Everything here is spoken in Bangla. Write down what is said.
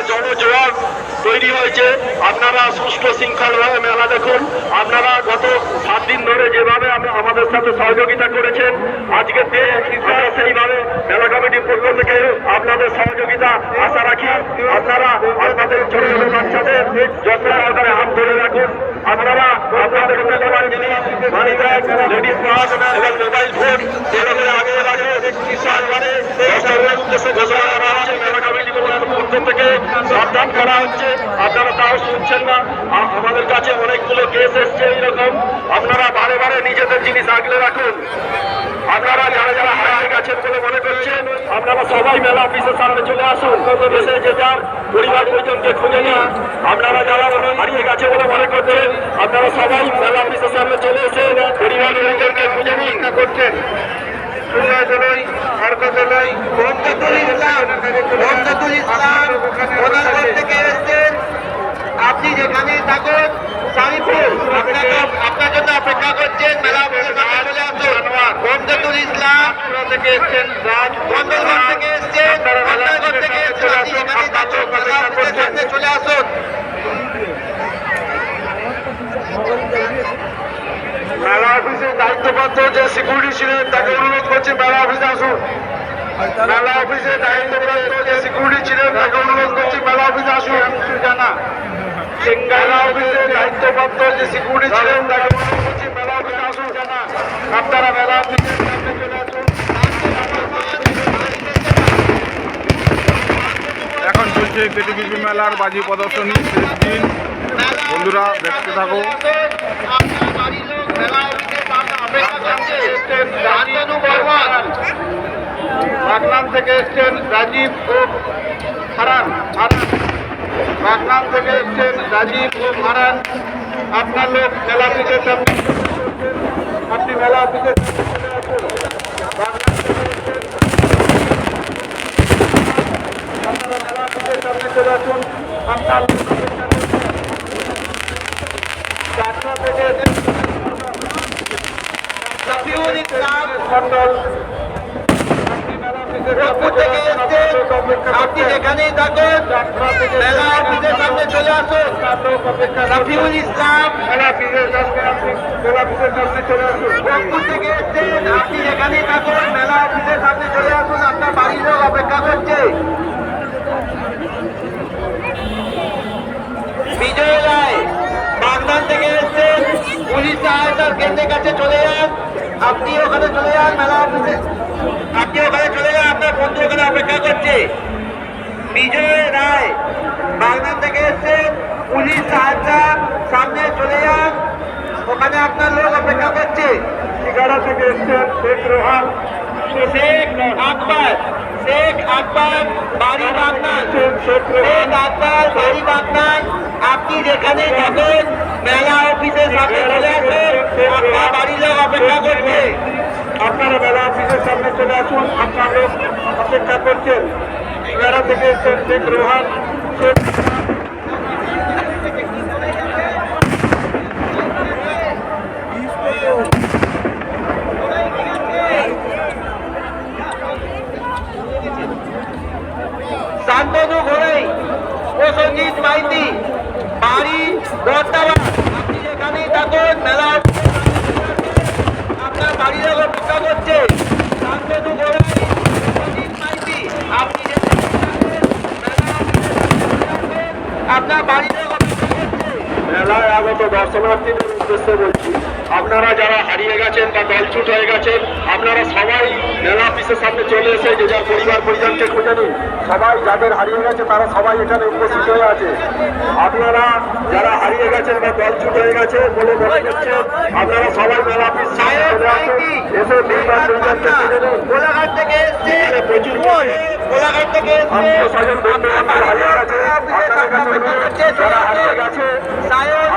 একটা জনজোয়ার তৈরি হয়েছে। আপনারা সুষ্ঠু শৃঙ্খলভাবে মেলা দেখুন। আপনারা গত সাত দিন ধরে যেভাবে আম- আমাদের সাথে সহযোগিতা করেছেন আমরা সেইভাবে মেলা কমিটির পক্ষ থেকে আপনাদের সহযোগিতা আশা রাখি। আপনারা আপনাদের ছোট ছোট বাচ্চাদের যত্ন সহকারে হাত ধরে রাখুন। আপনারা আপনাদের মোবাইল ফোন আগে রাখে সরকারে ঘোষণা করা হচ্ছে মেলা কমিটি পক্ষ থেকে সাবধান করা হচ্ছে। আপনারা তাও শুনছেন না। আমাদের কাছে অনেকগুলো কেস এসছে এইরকম। আপনারা বারে বারে নিজেদের জিনিস আগলে রাখুন। আপনারা যারা যারা হারিয়ে গেছেন বলে মনে করছেন, আপনারা সবাই মেলা অফিসের সামনে চলে আসুন। এসে যে যার পরিবার পরিজনকে খুঁজে নিন। আপনারা যারা হারিয়ে গেছে বলে মনে করছেন, আপনারা সবাই মেলা অফিসের সামনে চলে এসে পরিবার পরিজনকে খুঁজে নিন। করছেন ইসলাম প্রধানগঞ্জ থেকে এসেছেন আপনি যেখানে থাকুন সারিপুর আপনাকে আপনার জন্য অপেক্ষা করছেন মেলা অফিসের ইসলাম থেকে এসছেন থেকে এসেছেন থেকে এসেছেন চলে আসুন মেলা দায়িত্বপ্রাপ্ত যে সিকিউরিটি ছিলেন তাকে অনুরোধ করছি মেলা অফিসে আসুন। মেলা অফিসে দায়িত্বপ্রাপ্ত যে সিকিউরিটি ছিলেন তাকে অনুরোধ করছি মেলা অফিসে আসুন। জানা। মেলা অফিসে দায়িত্বপ্রাপ্ত চলছে কেটিবিপি মেলার বাজি প্রদর্শনী শেষ দিন। বন্ধুরা, দেখতে থাকো। বাগনান থেকে এসছেন রাজীব ও হারান বাগনান থেকে এসছেন রাজীব ও হারান আপনার লোক মেলা অফিসের আপনি মেলা অফিসের সামনে চলে আসুন। বাগনান থেকে এসছেন। আপনারা মেলা অফিসের সামনে চলে আসুন আপনার লোক অপেক্ষা করছেন। চাকরা থেকে এসেছেন শফিউল ইসলাম মন্ডল আপনি মেলা অফিসের সামনে আপনি যেখানেই থাকুন মেলা অফিসের সামনে চলে আসুন। শফিউল ইসলাম। আপনি যেখানেই থাকুন মেলা অফিসের সামনে চলে আসুন। আপনার বাড়ির লোক অপেক্ষা করছে। বিজয় রায় বাগদান থেকে এসেছেন পুলিশ সহায়তার কেন্দ্রের কাছে চলে যান। আপনি ওখানে চলে যান মেলা অফিসে আপনি ওখানে চলে বন্ধু ওখানে অপেক্ষা করছে। বিজয় রায় বাগদান থেকে এসেছেন পুলিশ সহায়তা সামনে চলে যান। ওখানে আপনার লোক অপেক্ষা করছে। ঠিকানা থেকে এসছেন শেখ রোহান। শেখ আকবর শেখ আকবর বাড়ি বাগদান। শেখ আকবর বাড়ি বাগদান। আপনি যেখানে থাকুন মেলা অফিসের সামনে চলে অপেক্ষা করছে আপনারা মেলা অফিসের সামনে চলে আসুন, আপনার লোক অপেক্ষা করছেন। ঠিকানা থেকে এসছেন শেখ রোহান। শান্তনু ঘোড়াই প্রসঞ্জিৎ মাইতি। বাড়ি, বর্তমান। আপনি যেখানেই থাকুন মেলা আপনার করছে মেলায় আগত দর্শনার্থীদের উদ্দেশ্যে বলছি আপনারা যারা হারিয়ে গেছেন বা দলছুট হয়ে গেছেন আপনারা সবাই মেলা অফিসের সামনে চলে এসে যে যার পরিবার পরিজনকে খুঁজে নিন। সবাই যাদের হারিয়ে গেছে তারা সবাই এখানে উপস্থিত হয়ে আছে। আপনারা যারা হারিয়ে গেছেন বা দলছুট হয়ে গেছে বলে মনে করছেন আপনারা সবাই মেলা অফিস সামনে চলে আসুন। এসে পরিবার পরিজনকে খুঁজে নিন। প্রচুর কোলাঘাট থেকে এসছে সায়ন